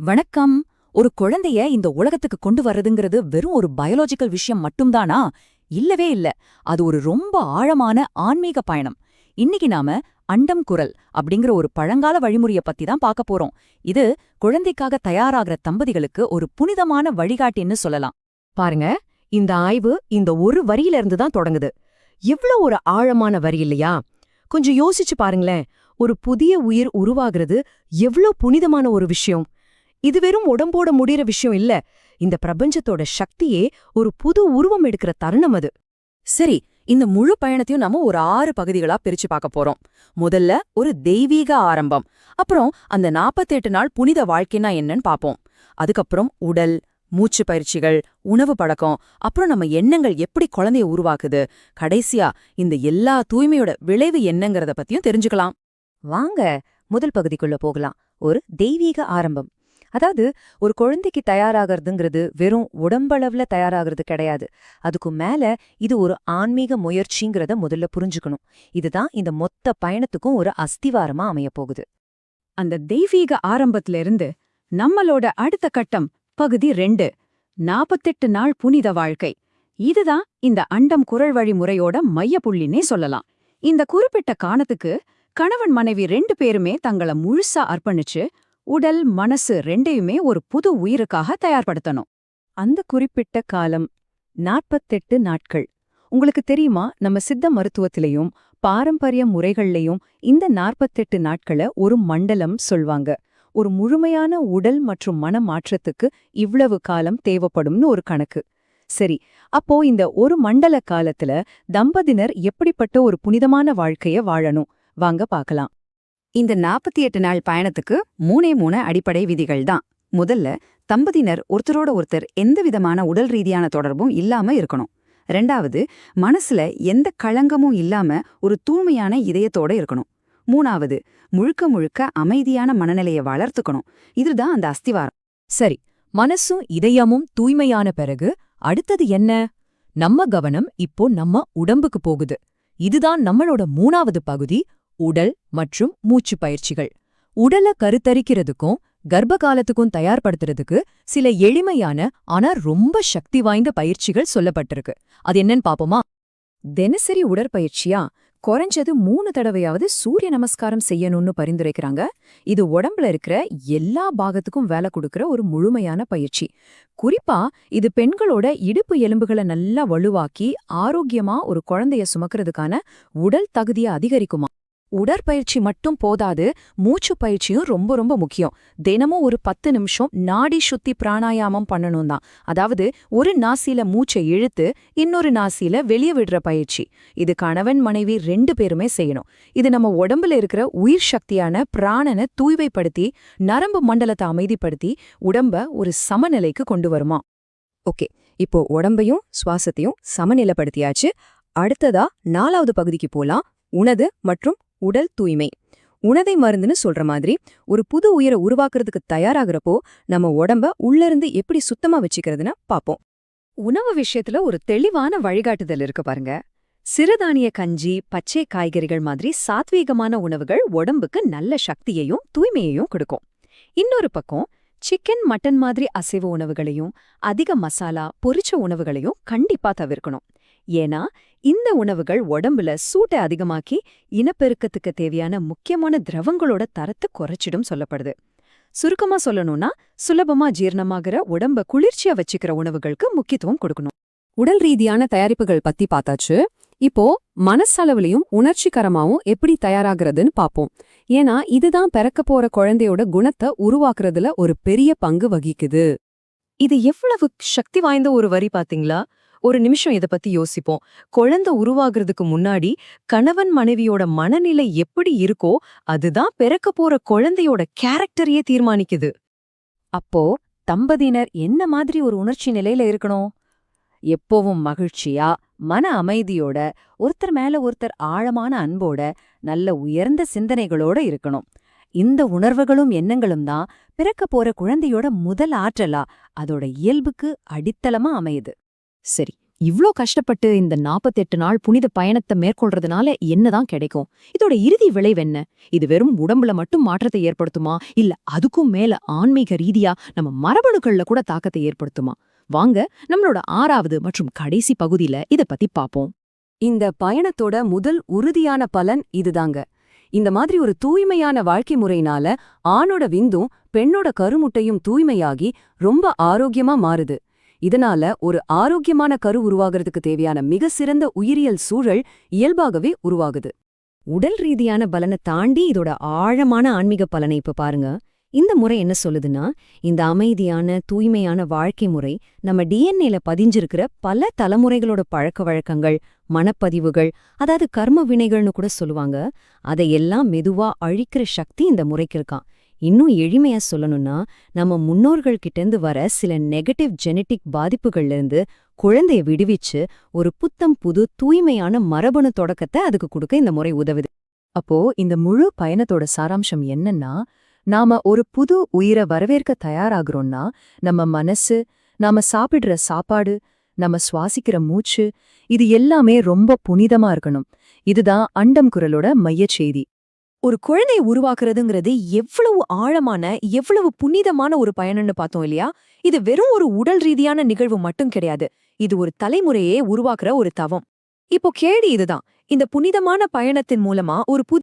வணக்கம். ஒரு குழந்தைய இந்த உலகத்துக்கு கொண்டு வர்றதுங்கிறது வெறும் ஒரு பயாலஜிக்கல் விஷயம் மட்டும்தானா? இல்லவே இல்ல. அது ஒரு ரொம்ப ஆழமான ஆன்மீக பயணம். இன்னைக்கு நாம அண்டம் குரல் அப்படிங்கிற ஒரு பழங்கால வழிமுறைய பத்தி தான் பார்க்க போறோம். இது குழந்தைக்காக தயாராகிற தம்பதிகளுக்கு ஒரு புனிதமான வழிகாட்டின்னு சொல்லலாம். பாருங்க இந்த ஆய்வு இந்த ஒரு வரியில இருந்து தான் தொடங்குது. இவ்ளோ ஒரு ஆழமான வரி இல்லையா? கொஞ்சம் யோசிச்சு பாருங்களேன். ஒரு புதிய உயிர் உருவாகிறது எவ்ளோ புனிதமான ஒரு விஷயம். இது வெறும் உடம்போட முடியற விஷயம் இல்ல. இந்த பிரபஞ்சத்தோட சக்தியே ஒரு புது உருவம் எடுக்கிற தருணம் அது. சரி இந்த முழு பயணத்தையும் நாம ஒரு ஆறு பகுதிகளா பிரிச்சு பார்க்க போறோம். முதல்ல ஒரு தெய்வீக ஆரம்பம். அப்புறம் அந்த 48 நாள் புனித வாழ்க்கைனா என்னன்னு பாப்போம் அதுக்கப்புறம் உடல் மூச்சு பயிற்சிகள் உணவு பழக்கம் அப்புறம் நம்ம எண்ணங்கள் எப்படி குழந்தைய உருவாக்குது கடைசியா இந்த எல்லா தூய்மையோட விளைவு என்னங்கறத பத்தியும் தெரிஞ்சுக்கலாம். வாங்க முதல் பகுதிக்குள்ள போகலாம். ஒரு தெய்வீக ஆரம்பம். அதாவது ஒரு குழந்தைக்கு தயாராகிறதுங்கிறது வெறும் உடம்பளவுல தயாராகிறது கிடையாது. அதுக்கு மேல இது ஒரு ஆன்மீக முயற்சிங்கிறத முதல்ல புரிஞ்சுக்கணும். இதுதான் இந்த மொத்த பயணத்துக்கும் ஒரு அஸ்திவாரமா அமையப்போகுது. அந்த தெய்வீக ஆரம்பத்துல இருந்து நம்மளோட அடுத்த கட்டம் பகுதி ரெண்டு நாப்பத்தெட்டு நாள் புனித வாழ்க்கை. இதுதான் இந்த அண்டம் குரல் வழிமுறையோட மையப்புள்ளினே சொல்லலாம். இந்த குறிப்பிட்ட காணத்துக்கு கணவன் மனைவி ரெண்டு பேருமே தங்கள முழுசா அர்ப்பணிச்சு உடல் மனசு ரெண்டையுமே ஒரு புது உயிருக்காக தயார்படுத்தணும். அந்த குறிப்பிட்ட காலம் நாற்பத்தெட்டு நாட்கள். உங்களுக்கு தெரியுமா நம்ம சித்த மருத்துவத்திலையும் பாரம்பரிய முறைகள்லயும் இந்த நாற்பத்தெட்டு நாட்கள ஒரு மண்டலம் சொல்வாங்க. ஒரு முழுமையான உடல் மற்றும் மன மாற்றத்துக்கு இவ்வளவு காலம் தேவைப்படும்னு ஒரு கணக்கு. சரி அப்போ இந்த ஒரு மண்டல காலத்துல தம்பதினர் எப்படிப்பட்ட ஒரு புனிதமான வாழ்க்கைய வாழணும்? வாங்க பார்க்கலாம். இந்த நாற்பத்தி எட்டு நாள் பயணத்துக்கு மூணே மூணு அடிப்படை விதிகள் தான். முதல்ல தம்பதியினர் ஒருத்தரோட ஒருத்தர் எந்த விதமான உடல் ரீதியான தொடர்பும் இல்லாம இருக்கணும். ரெண்டாவது மனசுல எந்த களங்கமும் இல்லாம ஒரு தூய்மையான இதயத்தோட இருக்கணும். மூணாவது முழுக்க முழுக்க அமைதியான மனநிலையை வளர்த்துக்கணும். இதுதான் அந்த அஸ்திவாரம். சரி மனசும் இதயமும் தூய்மையான பிறகு அடுத்தது என்ன? நம்ம கவனம் இப்போ நம்ம உடம்புக்கு போகுது. இதுதான் நம்மளோட மூணாவது பகுதி உடல் மற்றும் மூச்சு பயிற்சிகள். உடல கருத்தரிக்கிறதுக்கும் கர்ப்ப காலத்துக்கும் தயார்படுத்துறதுக்கு சில எளிமையான ஆனா ரொம்ப சக்தி வாய்ந்த பயிற்சிகள் சொல்லப்பட்டிருக்கு. அது என்னன்னு பாப்போமா? தினசரி உடற்பயிற்சியா? குறைஞ்சது மூணு தடவையாவது சூரிய நமஸ்காரம் செய்யணும்னு பரிந்துரைக்கிறாங்க. இது உடம்புல இருக்கிற எல்லா பாகத்துக்கும் வேலை கொடுக்கிற ஒரு முழுமையான பயிற்சி. குறிப்பா இது பெண்களோட இடுப்பு எலும்புகளை நல்லா வலுவாக்கி ஆரோக்கியமா ஒரு குழந்தைய சுமக்கிறதுக்கான உடல் தகுதியை அதிகரிக்குமா? உடற்பயிற்சி மட்டும் போதாது மூச்சு பயிற்சியும் ரொம்ப ரொம்ப முக்கியம். தினமும் ஒரு பத்து நிமிஷம் நாடி சுத்தி பிராணாயாமம் பண்ணணும் தான் அதாவது ஒரு நாசில மூச்சை இழுத்து இன்னொரு நாசில வெளியே விடுற பயிற்சி. இது கணவன் மனைவி ரெண்டு பேருமே செய்யணும். இது நம்ம உடம்புல இருக்கிற உயிர் சக்தியான பிராணனை தூய்மைப்படுத்தி நரம்பு மண்டலத்தை அமைதிப்படுத்தி உடம்ப ஒரு சமநிலைக்கு கொண்டு வருமா? ஓகே. இப்போ உடம்பையும் சுவாசத்தையும் சமநிலைப்படுத்தியாச்சு. அடுத்ததா நாலாவது பகுதிக்கு போலாம். உணது மற்றும் உடல் தூய்மை. உணதை மருந்துன்னு சொல்ற மாதிரி ஒரு புது உயிரை உருவாக்குறதுக்கு தயாராகிறப்போ நம்ம உடம்ப உள்ளிருந்து எப்படி சுத்தமா வச்சுக்கிறதுன்னு பாப்போம். உணவு விஷயத்துல ஒரு தெளிவான வழிகாட்டுதல் இருக்கு பாருங்க. சிறுதானிய கஞ்சி பச்சை காய்கறிகள் மாதிரி சாத்வீகமான உணவுகள் உடம்புக்கு நல்ல சக்தியையும் தூய்மையையும் கொடுக்கும். இன்னொரு பக்கம் சிக்கன் மட்டன் மாதிரி அசைவ உணவுகளையும் அதிக மசாலா பொரிச்ச உணவுகளையும் கண்டிப்பா தவிர்க்கணும். ஏன்னா இந்த உணவுகள் உடம்புல சூட்டை அதிகமாக்கி இனப்பெருக்கத்துக்கு தேவையான முக்கியமான திரவங்களோட தரத்தை குறைச்சிடும் சொல்லப்படுது. சுருக்கமா சொல்லணும்னா சுலபமா ஜீரணமாகிற உடம்ப குளிர்ச்சியா வச்சுக்கிற உணவுகளுக்கு முக்கியத்துவம் கொடுக்கணும். உடல் ரீதியான தயாரிப்புகள் பத்தி பார்த்தாச்சு. இப்போ மனசளவுலயும் உணர்ச்சிகரமாவும் எப்படி தயாராகிறதுன்னு பாப்போம் ஏன்னா இதுதான் பிறக்க போற குழந்தையோட குணத்தை உருவாக்குறதுல ஒரு பெரிய பங்கு வகிக்குது. இது எவ்வளவு சக்தி வாய்ந்த ஒரு வரி பாத்தீங்களா ஒரு நிமிஷம் இத பத்தி யோசிப்போம். குழந்தை உருவாகிறதுக்கு முன்னாடி கணவன் மனைவியோட மனநிலை எப்படி இருக்கோ அதுதான் பிறக்க போற குழந்தையோட கேரக்டரையே தீர்மானிக்குது. அப்போ தம்பதியினர் என்ன மாதிரி ஒரு உணர்ச்சி நிலையில இருக்கணும்? எப்போவும் மகிழ்ச்சியா மன அமைதியோட ஒருத்தர் மேல ஒருத்தர் ஆழமான அன்போட நல்ல உயர்ந்த சிந்தனைகளோட இருக்கணும். இந்த உணர்வுகளும் எண்ணங்களும் தான் பிறக்க போற குழந்தையோட முதல் ஆற்றலா அதோட இயல்புக்கு அடித்தளமா அமையுது. சரி இவ்ளோ கஷ்டப்பட்டு இந்த 48 நாள் புனித பயணத்தை மேற்கொள்றதுனால என்னதான் கிடைக்கும்? இதோட இறுதி விளைவு என்ன? இது வெறும் உடம்புல மட்டும் மாற்றத்தை ஏற்படுத்துமா? இல்ல அதுக்கும் மேல ஆன்மீக ரீதியா நம்ம மரபணுக்கள்ல கூட தாக்கத்தை ஏற்படுத்துமா? வாங்க நம்மளோட ஆறாவது மற்றும் கடைசி பகுதியில இத பத்தி பாப்போம். இந்த பயணத்தோட முதல் உறுதியான பலன் இதுதாங்க. இந்த மாதிரி ஒரு தூய்மையான வாழ்க்கை முறையினால ஆணோட விந்தும் பெண்ணோட கருமுட்டையும் தூய்மையாகி ரொம்ப ஆரோக்கியமா மாறுது. இதனால ஒரு ஆரோக்கியமான கரு உருவாகிறதுக்கு தேவையான மிக சிறந்த உயிரியல் சூழல் இயல்பாகவே உருவாகுது. உடல் ரீதியான பலனை தாண்டி இதோட ஆழமான ஆன்மீக பலனை இப்ப பாருங்க. இந்த முறை என்ன சொல்லுதுன்னா இந்த அமைதியான தூய்மையான வாழ்க்கை முறை நம்ம டிஎன்ஏல பதிஞ்சிருக்கிற பல தலைமுறைகளோட பழக்க வழக்கங்கள் மனப்பதிவுகள் அதாவது கர்ம வினைகள்னு கூட சொல்லுவாங்க. அதையெல்லாம் மெதுவா அழிக்கிற சக்தி இந்த முறைக்கு இருக்கான். இன்னும் எளிமையா சொல்லணும்னா நம்ம முன்னோர்கள் கிட்டேந்து வர சில நெகட்டிவ் ஜெனட்டிக் பாதிப்புகள்ல இருந்து குழந்தைய விடுவிச்சு ஒரு புத்தம் புது தூய்மையான மரபணு தொடக்கத்தை அதுக்கு கொடுக்க இந்த முறை உதவுது. அப்போ இந்த முழு பயணத்தோட சாராம்சம் என்னன்னா நாம ஒரு புது உயிரை வரவேற்க தயாராகிறோம்னா நம்ம மனசு நாம சாப்பிடுற சாப்பாடு நம்ம சுவாசிக்கிற மூச்சு இது எல்லாமே ரொம்ப புனிதமா இருக்கணும். இதுதான் அண்டம் குரலோட மையச் செய்தி. ஒரு குழந்தையை உருவாக்குறதுங்கிறது எவ்வளவு ஆழமான எவ்வளவு புனிதமான ஒரு பயணம்னு பார்த்தோம் இல்லையா? இது வெறும் ஒரு உடல் ரீதியான நிகழ்வு மட்டும் கிடையாது. இது ஒரு தலைமுறையே உருவாக்குற ஒரு தவம். இப்போ கேடி இதுதான். இந்த புனிதமான பயணத்தின் மூலமா ஒரு